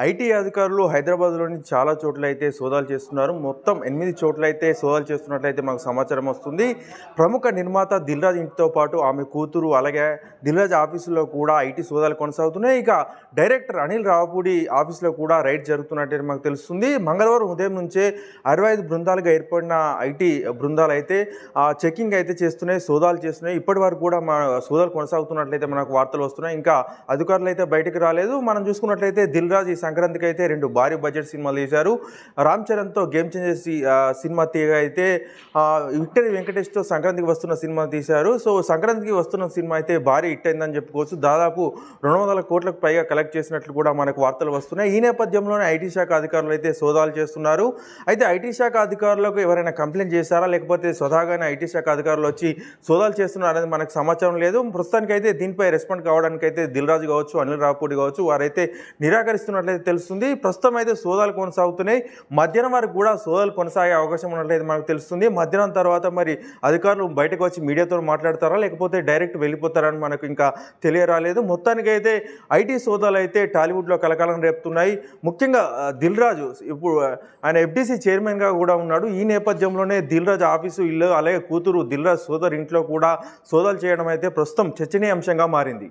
IT అధికారులు హైదరాబాద్లోని చాలా చోట్ల అయితే సోదాలు చేస్తున్నారు. మొత్తం ఎనిమిది చోట్ల అయితే సోదాలు చేస్తున్నట్లయితే మాకు సమాచారం వస్తుంది. ప్రముఖ నిర్మాత దిల్రాజ్ ఇంటితో పాటు ఆమె కూతురు అలాగే దిల్రాజ్ ఆఫీసులో కూడా ఐటీ సోదాలు కొనసాగుతున్నాయి. ఇక డైరెక్టర్ అనిల్ రావుపూడి ఆఫీసులో కూడా రైడ్ జరుగుతున్నట్టు మాకు తెలుస్తుంది. మంగళవారం ఉదయం నుంచే అరవై ఐదు బృందాలుగా ఏర్పడిన ఐటీ బృందాలు అయితే ఆ, చెకింగ్ అయితే చేస్తున్నాయి సోదాలు చేస్తున్నాయి. ఇప్పటి వరకు కూడా మా సోదాలు కొనసాగుతున్నట్లయితే మనకు వార్తలు వస్తున్నాయి. ఇంకా అధికారులు అయితే బయటకు రాలేదు. మనం చూసుకున్నట్లయితే దిల్రాజ్ ఈ సంక్రాంతికి అయితే రెండు భారీ బడ్జెట్ సినిమాలు తీశారు. రామ్ చరణ్తో గేమ్ చేంజర్స్ సినిమా తీయగా అయితే విక్టరీ వెంకటేష్తో సంక్రాంతికి వస్తున్న సినిమా తీశారు. సో సంక్రాంతికి వస్తున్న సినిమా అయితే భారీ హిట్ అయిందని చెప్పుకోవచ్చు. దాదాపు రెండు వందల కోట్లకు పైగా కలెక్ట్ చేసినట్లు కూడా మనకు వార్తలు వస్తున్నాయి. ఈ నేపథ్యంలోనే ఐటీ శాఖ అధికారులు అయితే సోదాలు చేస్తున్నారు. అయితే ఐటీ శాఖ అధికారులకు ఎవరైనా కంప్లైంట్ చేశారా? లేకపోతే స్వతహాగానే ఐటీ శాఖ అధికారులు వచ్చి సోదాలు చేస్తున్నారు అనేది మనకు సమాచారం లేదు. ప్రస్తుతానికి అయితే దీనిపై రెస్పాండ్ కావడానికి అయితే దిల్ రాజు కావచ్చు అనిల్ రాపూడి కావచ్చు వారైతే నిరాకరిస్తున్నట్లయితే తెలుస్తుంది. ప్రస్తుతం అయితే సోదాలు కొనసాగుతున్నాయి. మధ్యాహ్నం వరకు కూడా సోదాలు కొనసాగే అవకాశం ఉన్నట్లయితే మనకు తెలుస్తుంది. మధ్యాహ్నం తర్వాత మరి అధికారులు బయటకు వచ్చి మీడియాతో మాట్లాడతారా? లేకపోతే డైరెక్ట్ వెళ్ళిపోతారని మనకు ఇంకా తెలియరాలేదు. మొత్తానికి అయితే ఐటీ సోదాలు అయితే టాలీవుడ్లో కలకాలం రేపుతున్నాయి. ముఖ్యంగా దిల్ రాజు ఇప్పుడు ఆయన ఎఫ్డీసీ చైర్మన్గా కూడా ఉన్నాడు. ఈ నేపథ్యంలోనే దిల్ రాజు ఆఫీసు ఇల్లు అలాగే కూతురు దిల్ రాజు సోదరు ఇంట్లో కూడా సోదాలు చేయడం అయితే ప్రస్తుతం చర్చనీయాంశంగా మారింది.